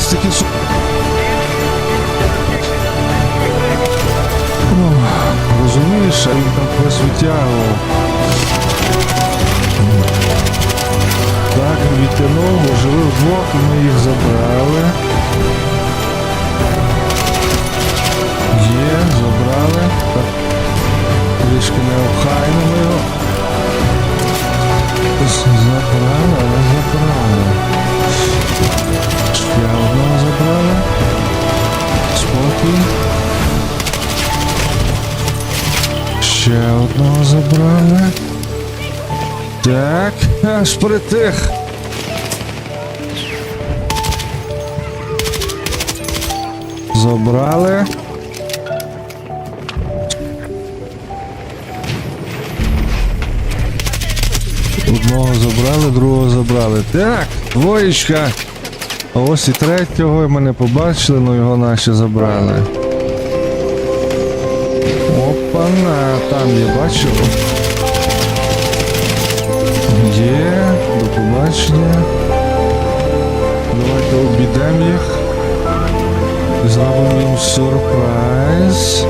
статистики су... Розумієш, а він там весь. Так, він відтягнув, ожили вдвох, і ми їх забрали. Є, забрали. Так, трішки неохайно ми Ще одного забрали. Так, аж притих. Забрали. Одного забрали, другого забрали. Так, двоєчка. А ось і третього ми не побачили, але його наші забрали. Опана, там є, бачив. Є, до побачення. Давайте обійдемо їх. Зробимо їм сюрприз.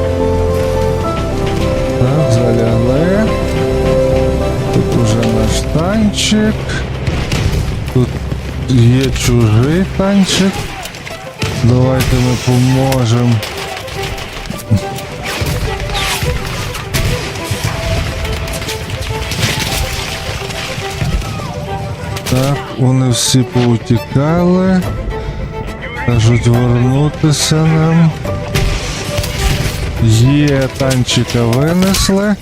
Так, залягли. Тут уже наш танчик. Тут є чужий танчик. Давайте ми поможемо. Так, вони всі поутікали. Кажуть вернутися нам. Є танчика винесли.